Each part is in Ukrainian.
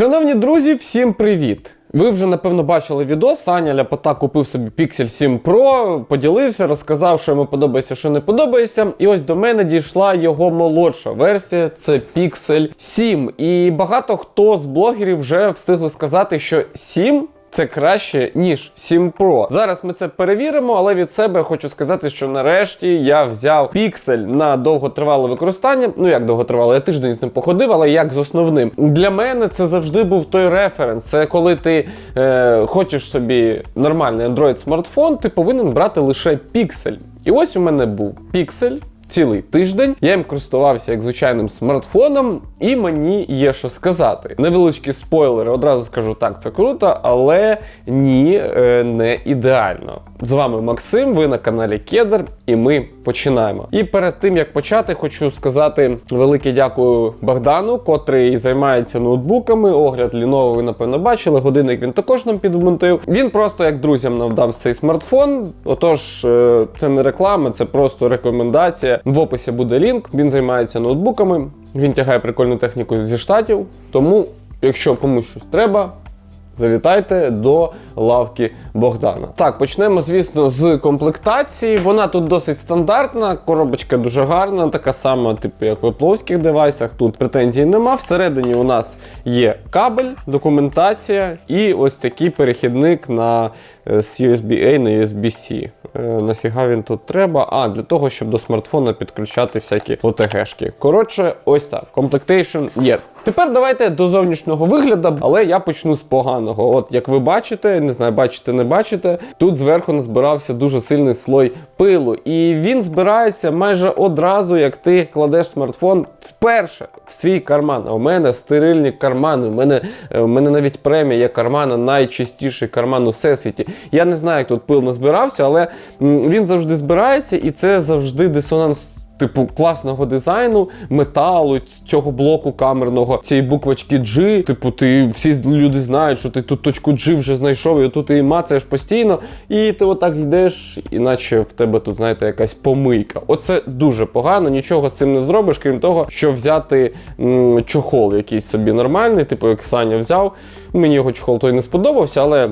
Шановні друзі, всім привіт! Ви вже напевно бачили відео. Саня Ляпота купив собі Pixel 7 Pro, поділився, розказав, що йому подобається, що не подобається. І ось до мене дійшла його молодша версія, це Pixel 7. І багато хто з блогерів вже встигли сказати, що 7 це краще, ніж 7 Pro. Зараз ми це перевіримо, але від себе хочу сказати, що нарешті я взяв піксель на довготривале використання. Ну як довготривале, я тиждень з ним походив, але як з основним. Для мене це завжди був той референс. Це коли ти е, хочеш собі нормальний Android смартфон, ти повинен брати лише піксель. І ось у мене був піксель цілий тиждень. Я їм користувався як звичайним смартфоном, і мені є що сказати. Невеличкі спойлери, одразу скажу так, це круто, але ні, е, не ідеально. З вами Максим, ви на каналі Кедр, і ми починаємо. І перед тим як почати, хочу сказати велике дякую Богдану, котрий займається ноутбуками. Огляд Lenovo ви напевно бачили. Годинник він також нам підвмонтив. Він просто як друзям нам дав цей смартфон. Отож, е, це не реклама, це просто рекомендація. В описі буде лінк. Він займається ноутбуками. Він тягає прикольну техніку зі штатів. Тому, якщо комусь щось треба, Завітайте до лавки Богдана. Так, почнемо, звісно, з комплектації. Вона тут досить стандартна, коробочка дуже гарна, така сама, типу, як в Apple девайсах. Тут претензій нема. Всередині у нас є кабель, документація і ось такий перехідник на е, з USB-A на USB-C. Е, нафіга він тут треба? А, для того, щоб до смартфона підключати всякі OTG-шки. Коротше, ось так. Комплектейшн є. Тепер давайте до зовнішнього вигляду, але я почну з поганого. От як ви бачите, не знаю, бачите, не бачите, тут зверху назбирався дуже сильний слой пилу. І він збирається майже одразу, як ти кладеш смартфон вперше в свій карман. А у мене стерильні кармани. У мене, е, у мене навіть премія кармана, найчистіший карман у всесвіті. Я не знаю, як тут пил назбирався, але він завжди збирається, і це завжди дисонанс. Типу класного дизайну, металу, цього блоку камерного, цієї буквочки G. Типу, ти всі люди знають, що ти тут точку G вже знайшов, і тут її мацаєш постійно. І ти отак йдеш, іначе в тебе тут, знаєте, якась помийка. Оце дуже погано, нічого з цим не зробиш, крім того, що взяти м, чохол якийсь собі нормальний, типу як Саня взяв. Мені його чохол той не сподобався, але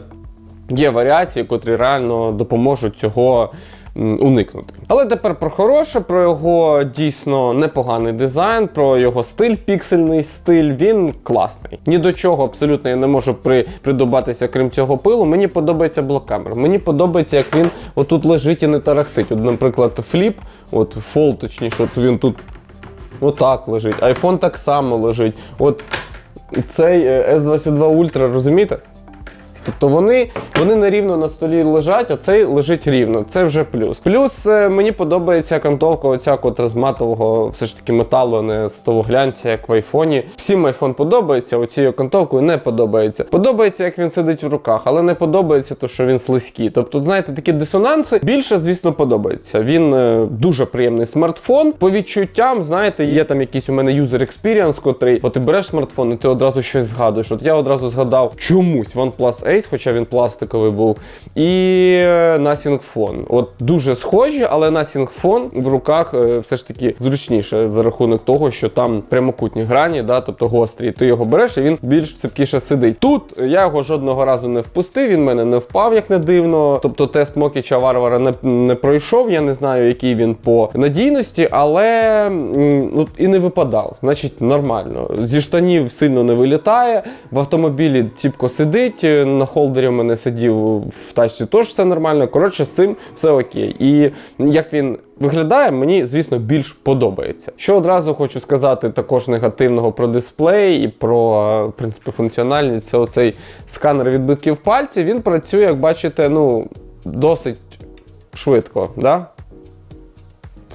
є варіації, котрі реально допоможуть цього уникнути. Але тепер про хороше, про його дійсно непоганий дизайн, про його стиль, піксельний стиль. Він класний. Ні до чого абсолютно я не можу при, придобатися, крім цього пилу. Мені подобається блокамер. Мені подобається, як він отут лежить і не тарахтить. От, наприклад, фліп, от фол, точніше, от він тут отак лежить. Айфон так само лежить. От цей е, S22 Ultra, розумієте? Тобто вони, вони нерівно на столі лежать, а цей лежить рівно. Це вже плюс. Плюс е, мені подобається кантовка, оця котра з матового все ж таки металу, а не з того глянця, як в айфоні. Всім айфон подобається, оцією кантовкою не подобається. Подобається, як він сидить в руках, але не подобається, то що він слизький. Тобто, знаєте, такі дисонанси більше, звісно, подобається. Він е, дуже приємний смартфон. По відчуттям, знаєте, є там якийсь у мене юзер експіріанс, котрий, от ти береш смартфон, і ти одразу щось згадуєш. От я одразу згадав чомусь OnePlus Ace, хоча він пластиковий був, і е, Nothing Phone. От дуже схожі, але Nothing Phone в руках е, все ж таки зручніше за рахунок того, що там прямокутні грані, да, тобто гострі. Ти його береш, і він більш цепкіше сидить. Тут я його жодного разу не впустив, він мене не впав, як не дивно. Тобто тест Мокіча Варвара не, не пройшов. Я не знаю, який він по надійності, але ну, і не випадав. Значить, нормально. Зі штанів сильно не вилітає. В автомобілі ціпко сидить. На холдері в мене сидів в тачці, теж все нормально. Коротше, з цим все окей. І як він виглядає, мені, звісно, більш подобається. Що одразу хочу сказати також негативного про дисплей і про в принципі функціональність, це оцей сканер відбитків пальців. Він працює, як бачите, ну досить швидко. Да?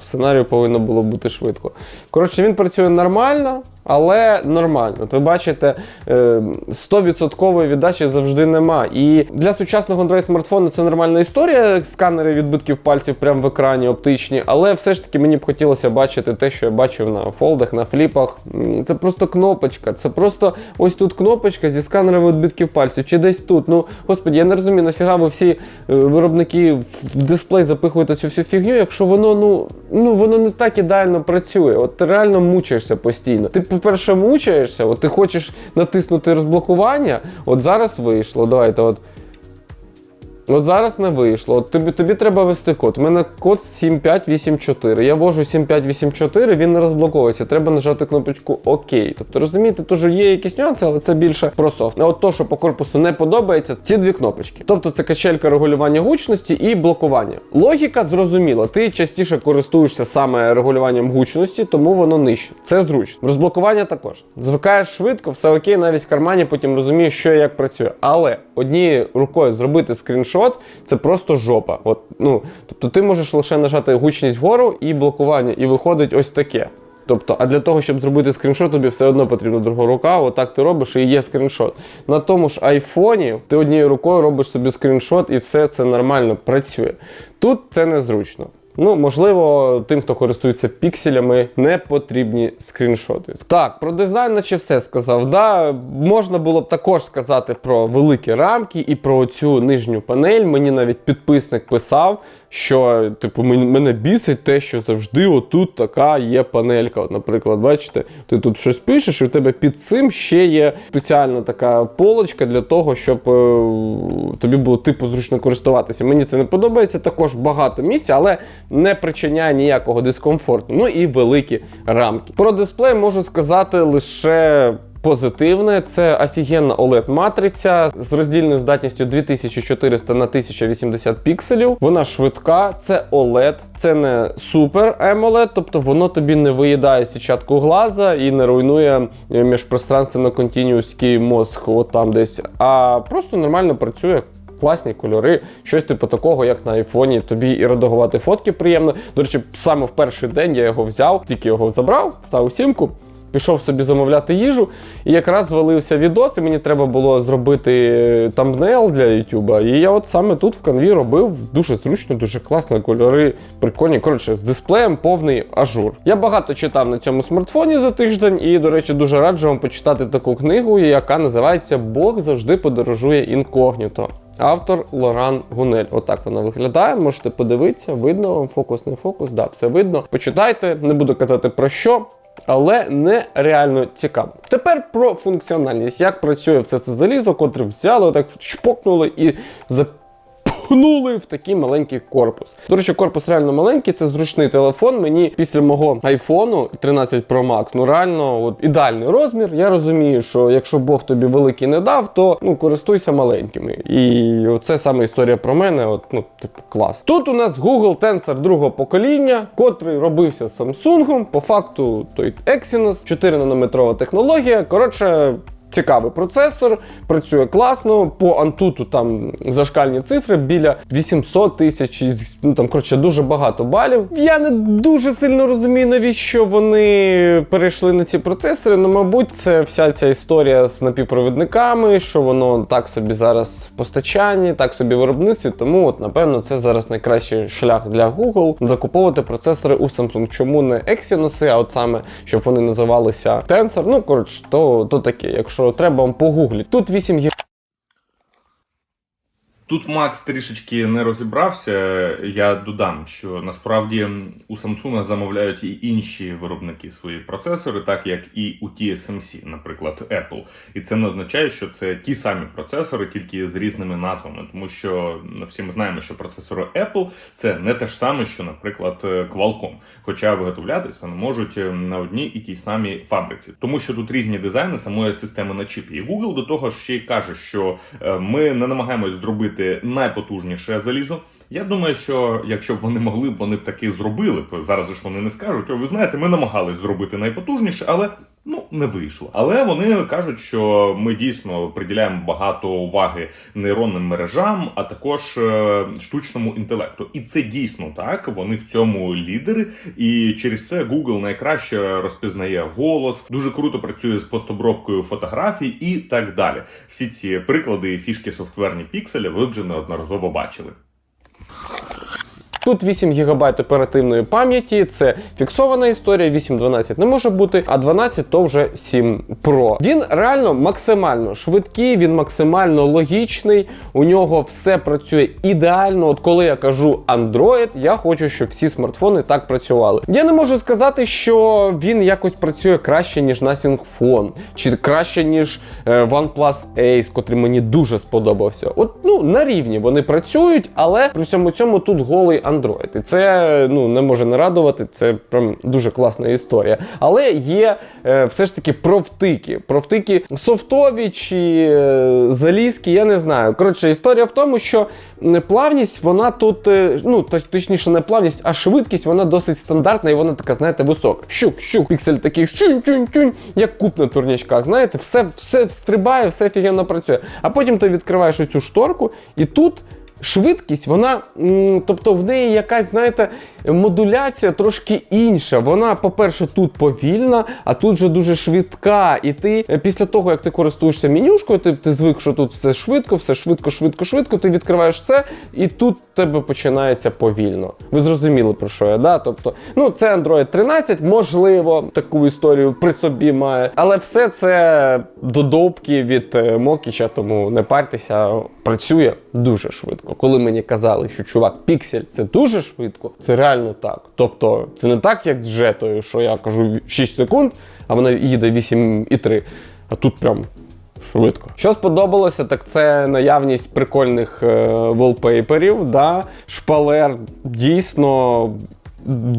Сценарію повинно було бути швидко. Коротше, він працює нормально, але нормально. Ви бачите, е, 100% віддачі завжди нема. І для сучасного Android смартфону це нормальна історія. Сканери відбитків пальців прямо в екрані оптичні, але все ж таки мені б хотілося бачити те, що я бачив на фолдах, на фліпах. Це просто кнопочка. Це просто ось тут кнопочка зі сканером відбитків пальців, чи десь тут. Ну, господі, я не розумію, нафіга ви всі е, виробники в дисплей запихуєте цю всю фігню, якщо воно ну, ну воно не так ідеально працює. От ти реально мучаєшся постійно. Ти по-перше, мучаєшся, от ти хочеш натиснути розблокування, от зараз вийшло. Давайте, от. От зараз не вийшло. От тобі, тобі треба ввести код. У мене код 7584. Я ввожу 7584, він не розблоковується. Треба нажати кнопочку ОК. Тобто, розумієте, теж є якісь нюанси, але це більше про софт. От то, що по корпусу не подобається, ці дві кнопочки. Тобто це качелька регулювання гучності і блокування. Логіка зрозуміла. Ти частіше користуєшся саме регулюванням гучності, тому воно нижче. Це зручно. Розблокування також. Звикаєш швидко, все окей, навіть в кармані потім розумієш, що і як працює. Але однією рукою зробити скріншот це просто жопа. От, ну, тобто ти можеш лише нажати гучність вгору і блокування, і виходить ось таке. Тобто, а для того, щоб зробити скріншот, тобі все одно потрібна друга рука. Отак ти робиш і є скріншот. На тому ж айфоні ти однією рукою робиш собі скріншот, і все це нормально працює. Тут це незручно. Ну, можливо, тим, хто користується пікселями, не потрібні скріншоти. Так, про дизайн, наче все сказав. Да, можна було б також сказати про великі рамки і про цю нижню панель. Мені навіть підписник писав, що типу мене бісить те, що завжди отут така є панелька. От, наприклад, бачите, ти тут щось пишеш, і у тебе під цим ще є спеціальна така полочка для того, щоб е, тобі було типу зручно користуватися. Мені це не подобається. Також багато місця, але не причиняє ніякого дискомфорту. Ну і великі рамки. Про дисплей можу сказати лише. Позитивне, це офігенна oled матриця з роздільною здатністю 2400 на 1080 пікселів. Вона швидка, це OLED, це не супер AMOLED, тобто воно тобі не виїдає сітчатку глаза і не руйнує е, міжпространственно континуський мозг, от там десь, а просто нормально працює. Класні кольори, щось типу такого, як на айфоні. Тобі і редагувати фотки приємно. До речі, саме в перший день я його взяв, тільки його забрав, став у сімку. Пішов собі замовляти їжу, і якраз звалився відос, і мені треба було зробити тамбнейл для Ютуба. І я от саме тут в канві робив дуже зручно, дуже класно, кольори прикольні. Коротше, з дисплеєм повний ажур. Я багато читав на цьому смартфоні за тиждень, і, до речі, дуже раджу вам почитати таку книгу, яка називається Бог завжди подорожує інкогніто. Автор Лоран Гунель. Отак вона виглядає. Можете подивитися, видно вам фокус, не фокус. Да, все видно. Почитайте, не буду казати про що. Але нереально цікаво. Тепер про функціональність. Як працює все це залізо, котре взяли, так чпокнули і запхнули в такий маленький корпус. До речі, корпус реально маленький, це зручний телефон. Мені після мого айфону 13 Pro Max, ну реально от, ідеальний розмір. Я розумію, що якщо Бог тобі великий не дав, то ну користуйся маленькими. І оце саме історія про мене. От, ну, типу, клас. Тут у нас Google Tensor другого покоління, котрий робився Samsung. По факту той Exynos, 4 нанометрова технологія. Коротше. Цікавий процесор, працює класно. По Antutu там зашкальні цифри біля 800 тисяч, ну там коротше дуже багато балів. Я не дуже сильно розумію, навіщо вони перейшли на ці процесори. Ну, мабуть, це вся ця історія з напівпровідниками, що воно так собі зараз в постачанні, так собі виробництві. Тому, от, напевно, це зараз найкращий шлях для Google закуповувати процесори у Samsung. Чому не Exynos, а от саме щоб вони називалися Tensor. Ну коротше, то, то таке. Якщо треба вам погуглити. Тут 8 ГБ. Тут Макс трішечки не розібрався. Я додам, що насправді у Samsung замовляють і інші виробники свої процесори, так як і у TSMC, наприклад, Apple. І це не означає, що це ті самі процесори, тільки з різними назвами. Тому що ну, всі ми знаємо, що процесори Apple це не те ж саме, що, наприклад, Qualcomm. Хоча виготовлятись вони можуть на одній і тій самій фабриці, тому що тут різні дизайни самої системи на чіпі. І Google до того ж ще й каже, що е, ми не намагаємось зробити найпотужніше залізо. Я думаю, що якщо б вони могли вони б таки зробили. Зараз ж вони не скажуть, о, ви знаєте, ми намагались зробити найпотужніше, але ну не вийшло. Але вони кажуть, що ми дійсно приділяємо багато уваги нейронним мережам, а також е, штучному інтелекту. І це дійсно так. Вони в цьому лідери, і через це Google найкраще розпізнає голос, дуже круто працює з постобробкою фотографій і так далі. Всі ці приклади і фішки софтверні пікселя ви вже неодноразово бачили. Тут 8 ГБ оперативної пам'яті, це фіксована історія, 8-12 не може бути, а 12 то вже 7 Pro. Він реально максимально швидкий, він максимально логічний. У нього все працює ідеально. От коли я кажу Android, я хочу, щоб всі смартфони так працювали. Я не можу сказати, що він якось працює краще, ніж Nothing Phone, чи краще, ніж е, OnePlus Ace, котрий мені дуже сподобався. От ну на рівні вони працюють, але при всьому цьому тут голий Android. І це ну не може не радувати. Це прям дуже класна історія. Але є е, все ж таки провтики. Провтики софтові чи е, залізки, я не знаю. Коротше, історія в тому, що плавність вона тут, е, ну точніше, не плавність, а швидкість вона досить стандартна і вона така, знаєте, висока. Щук, щук, піксель такий чунь-чунь-чунь, як куп на турнічках. Знаєте, все, все стрибає, все офігенно працює. А потім ти відкриваєш оцю шторку, і тут. Швидкість, вона, тобто в неї якась, знаєте, модуляція трошки інша. Вона, по-перше, тут повільна, а тут же дуже швидка. І ти е, після того, як ти користуєшся менюшкою, ти, ти звик, що тут все швидко, все швидко, швидко, швидко. Ти відкриваєш це, і тут тебе починається повільно. Ви зрозуміли про що я? Да? Тобто, ну це Android 13, можливо, таку історію при собі має, але все це додовбки від е, Мокіча, тому не партеся, працює дуже швидко. Коли мені казали, що чувак, піксель це дуже швидко, це реально так. Тобто, це не так, як з жетою, що я кажу 6 секунд, а вона їде 8,3. А тут прям Швидко. Що сподобалося, так це наявність прикольних волпейперів, да? шпалер дійсно.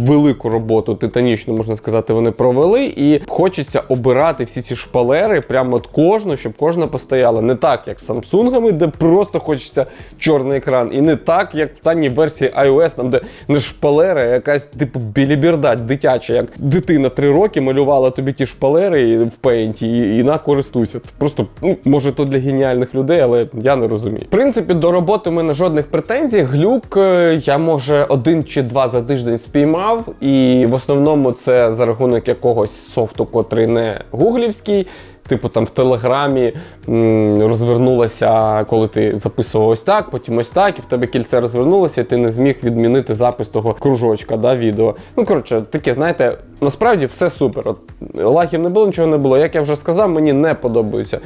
Велику роботу титанічну, можна сказати, вони провели, і хочеться обирати всі ці шпалери, прямо от кожну, щоб кожна постояла. Не так, як з Samsung, де просто хочеться чорний екран, і не так, як в танній версії iOS, там де не шпалери, а якась типу біліберда дитяча, як дитина 3 роки малювала тобі ті шпалери в Paint і, і на користуйся. Це просто ну, може то для геніальних людей, але я не розумію. В принципі, до роботи в мене жодних претензій. Глюк е, я може один чи два за тиждень спіймав, і в основному це за рахунок якогось софту, котрий не гуглівський. Типу там в Телеграмі розвернулося, коли ти записував ось так, потім ось так, і в тебе кільце розвернулося, і ти не зміг відмінити запис того кружочка, да, відео. Ну, коротше, таке, знаєте, насправді все супер. От, лагів не було, нічого не було. Як я вже сказав, мені не подобаються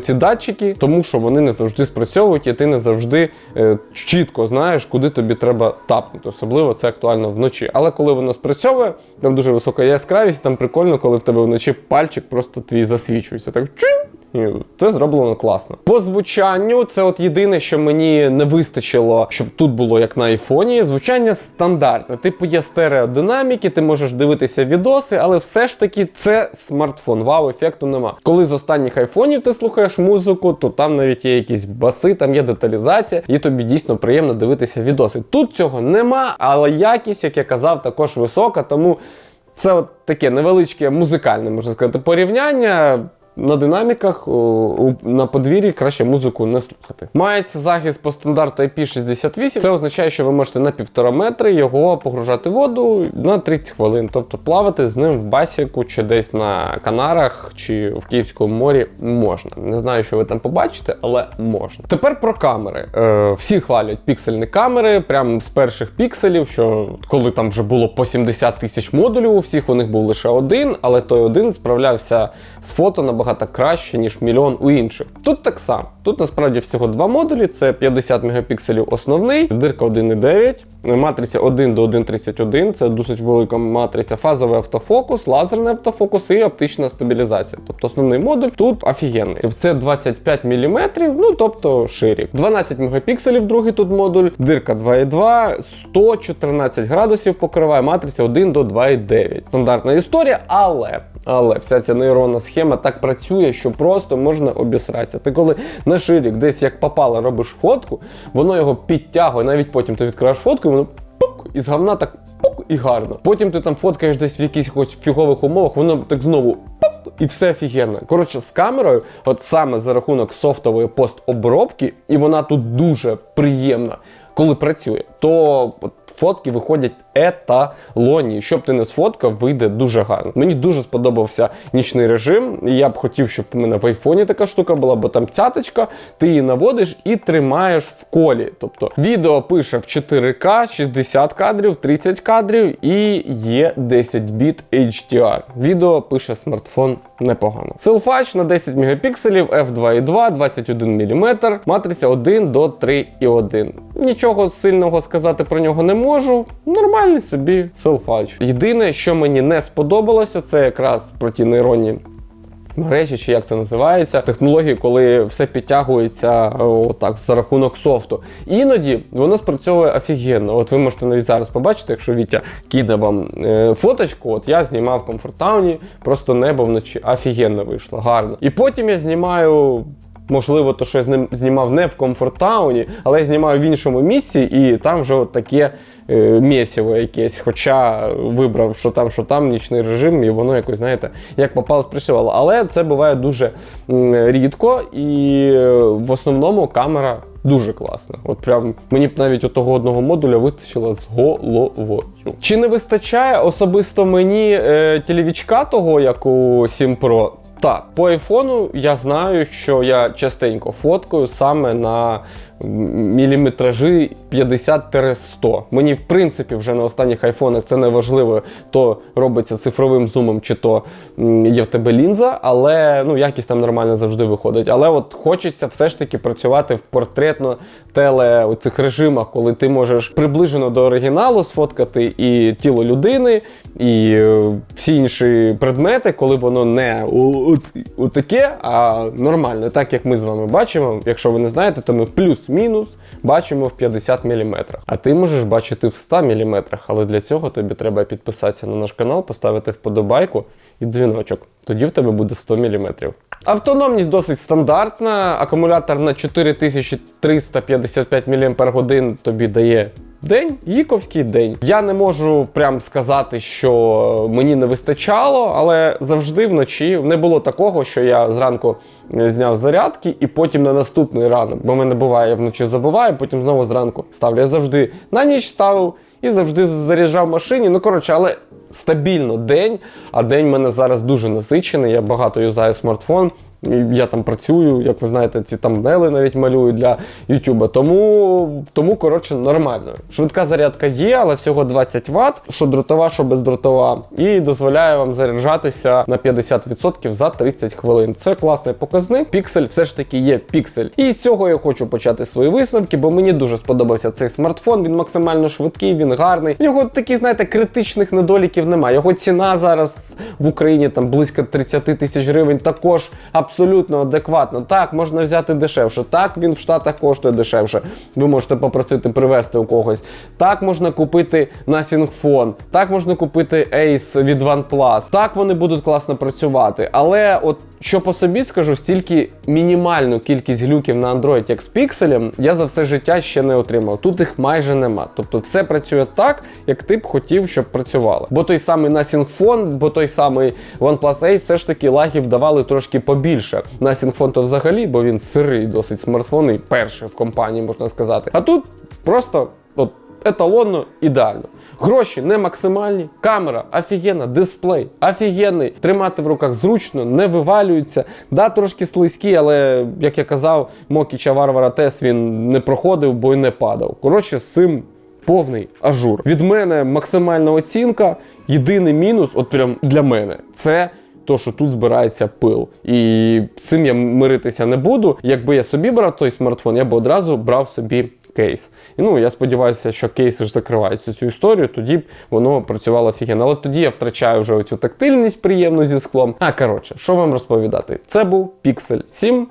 ці датчики, тому що вони не завжди спрацьовують, і ти не завжди е, чітко знаєш, куди тобі треба тапнути. Особливо це актуально вночі. Але коли воно спрацьовує, там дуже висока яскравість, там прикольно, коли в тебе вночі пальчик просто твій засвічується. Так чунь, і це зроблено класно. По звучанню, це от єдине, що мені не вистачило, щоб тут було як на айфоні. Звучання стандартне. Типу є стереодинаміки, ти можеш дивитися відоси, але все ж таки це смартфон. Вау, ефекту нема. Коли з останніх айфонів ти слухаєш музику, то там навіть є якісь баси, там є деталізація, і тобі дійсно приємно дивитися відоси. Тут цього нема, але якість, як я казав, також висока, тому. Це от таке невеличке музикальне, можна сказати, порівняння. На динаміках на подвір'ї краще музику не слухати. Мається захист по стандарту IP68. Це означає, що ви можете на півтора метри його погружати в воду на 30 хвилин. Тобто плавати з ним в басіку чи десь на Канарах чи в Київському морі можна. Не знаю, що ви там побачите, але можна. Тепер про камери. Е, всі хвалять піксельні камери, прямо з перших пікселів, що коли там вже було по 70 тисяч модулів, у всіх у них був лише один, але той один справлявся з фото набагато краще, ніж мільйон у інших. Тут так само. Тут насправді всього два модулі: це 50 мегапікселів основний, дирка 1,9, матриця 1 до 1,31, це досить велика матриця, фазовий автофокус, лазерний автофокус і оптична стабілізація. Тобто основний модуль тут офігенний. Це 25 мм, ну тобто ширік. 12 мегапікселів, другий тут модуль, дирка 2,2, 114 градусів покриває матриця 1 до 2,9. Стандартна історія, але. Але вся ця нейронна схема так працює, що просто можна обісратися. Ти коли на ширік десь як попало робиш фотку, воно його підтягує, навіть потім ти відкриваєш фотку, і воно пук, із говна так пук і гарно. Потім ти там фоткаєш десь в якихось фігових умовах, воно так знову і все офігенно. Коротше, з камерою, от саме за рахунок софтової постобробки, і вона тут дуже приємна, коли працює, то от фотки виходять еталоні. Щоб ти не сфоткав, вийде дуже гарно. Мені дуже сподобався нічний режим. Я б хотів, щоб у мене в айфоні така штука була, бо там цяточка, ти її наводиш і тримаєш в колі. Тобто відео пише в 4К, 60 кадрів, 30 кадрів і є 10 біт HDR. Відео пише смартфон непогано. Селфач на 10 мегапікселів, f2.2, 21 мм, матриця 1 до 3,1. Нічого сильного сказати про нього не можу. Нормальний собі селфач. Єдине, що мені не сподобалося, це якраз про ті нейронні мережі, чи як це називається, технології, коли все підтягується е, отак за рахунок софту. Іноді воно спрацьовує офігенно. От ви можете навіть зараз побачити, якщо Вітя кине вам е, фоточку, от я знімав в комфортауні, просто небо вночі офігенно вийшло, гарно. І потім я знімаю. Можливо, то, що я з ним знімав не в комфортауні, але я знімаю в іншому місці, і там вже от таке е, місіво якесь. Хоча вибрав, що там, що там, нічний режим, і воно якось, знаєте, як попало, спрацювало. Але це буває дуже рідко, і е, в основному камера дуже класна. От прям мені б навіть от того одного модуля вистачило з головою. Чи не вистачає особисто мені е, телевічка того, як у 7 Pro? Так, по айфону я знаю, що я частенько фоткаю саме на міліметражі 50-100. Мені, в принципі, вже на останніх айфонах це не важливо, то робиться цифровим зумом, чи то є в тебе лінза, але ну, якість там нормально завжди виходить. Але от хочеться все ж таки працювати в портретно-теле у цих режимах, коли ти можеш приближено до оригіналу сфоткати і тіло людини, і е, всі інші предмети, коли воно не у, таке, а нормально, так як ми з вами бачимо. Якщо ви не знаєте, то ми плюс-мінус бачимо в 50 мм. А ти можеш бачити в 100 мм, але для цього тобі треба підписатися на наш канал, поставити вподобайку і дзвіночок. Тоді в тебе буде 100 мм. Автономність досить стандартна. Акумулятор на 4355 мАч тобі дає День, Їковський день. Я не можу прям сказати, що мені не вистачало, але завжди вночі не було такого, що я зранку е, зняв зарядки і потім на наступний ранок, бо мене буває, вночі забуваю, потім знову зранку ставлю. Я завжди на ніч ставив і завжди заряджав машині. Ну коротше, але стабільно день. А день в мене зараз дуже насичений. Я багато юзаю смартфон. Я там працюю, як ви знаєте, ці тамнели навіть малюю для Ютуба. Тому, тому коротше, нормально. Швидка зарядка є, але всього 20 Вт, що дротова, що бездротова, і дозволяє вам заряджатися на 50% за 30 хвилин. Це класний показник. Піксель все ж таки є піксель. І з цього я хочу почати свої висновки, бо мені дуже сподобався цей смартфон. Він максимально швидкий, він гарний. В нього таких, знаєте, критичних недоліків немає. Його ціна зараз в Україні там близько 30 тисяч гривень. Також абсолютно адекватно. Так, можна взяти дешевше. Так, він в Штатах коштує дешевше. Ви можете попросити привезти у когось. Так можна купити на Сінгфон, Так можна купити Ace від OnePlus. Так вони будуть класно працювати. Але от що по собі скажу, стільки мінімальну кількість глюків на Android, як з пікселем, я за все життя ще не отримав. Тут їх майже нема. Тобто все працює так, як ти б хотів, щоб працювало. Бо той самий Nothing Phone, бо той самий OnePlus Ace все ж таки лагів давали трошки побільше. Nothing Phone то взагалі, бо він сирий досить смартфон і перший в компанії, можна сказати. А тут просто от еталонно ідеально. Гроші не максимальні, камера офігенна, дисплей офігенний. Тримати в руках зручно, не вивалюється. Да, трошки слизький, але як я казав, Мокіча Варвара Тес він не проходив, бо й не падав. Коротше, з цим повний ажур. Від мене максимальна оцінка. Єдиний мінус, от прям для мене, це. То, що тут збирається пил. І з цим я миритися не буду. Якби я собі брав той смартфон, я б одразу брав собі кейс. І ну я сподіваюся, що кейси ж закривають цю історію, тоді б воно працювало офігенно. Але тоді я втрачаю вже оцю тактильність приємну зі склом. А коротше, що вам розповідати? Це був Pixel 7.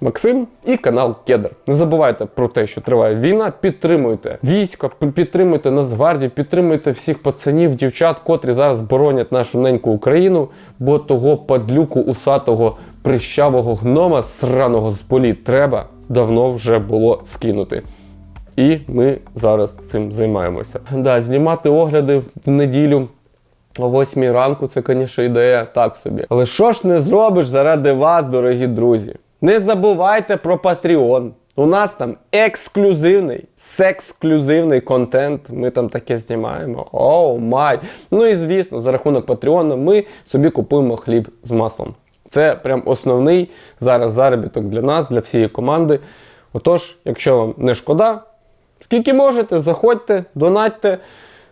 Максим і канал Кедр. Не забувайте про те, що триває війна. Підтримуйте військо, підтримуйте Нацгвардію, підтримуйте всіх пацанів, дівчат, котрі зараз боронять нашу неньку Україну, бо того падлюку усатого прищавого гнома сраного з полі треба давно вже було скинути. І ми зараз цим займаємося. Да, знімати огляди в неділю. О 8 ранку це, звісно, ідея так собі. Але що ж не зробиш заради вас, дорогі друзі? Не забувайте про Patreon. У нас там ексклюзивний, сексклюзивний контент. Ми там таке знімаємо. Оу май. Ну і звісно, за рахунок Patreon ми собі купуємо хліб з маслом. Це прям основний зараз заробіток для нас, для всієї команди. Отож, якщо вам не шкода, скільки можете, заходьте, донатьте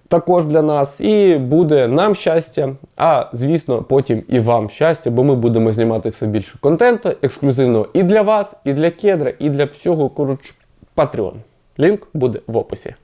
також для нас, і буде нам щастя, а звісно, потім і вам щастя, бо ми будемо знімати все більше контенту, ексклюзивного і для вас, і для кедра, і для всього коротше, Patreon. Лінк буде в описі.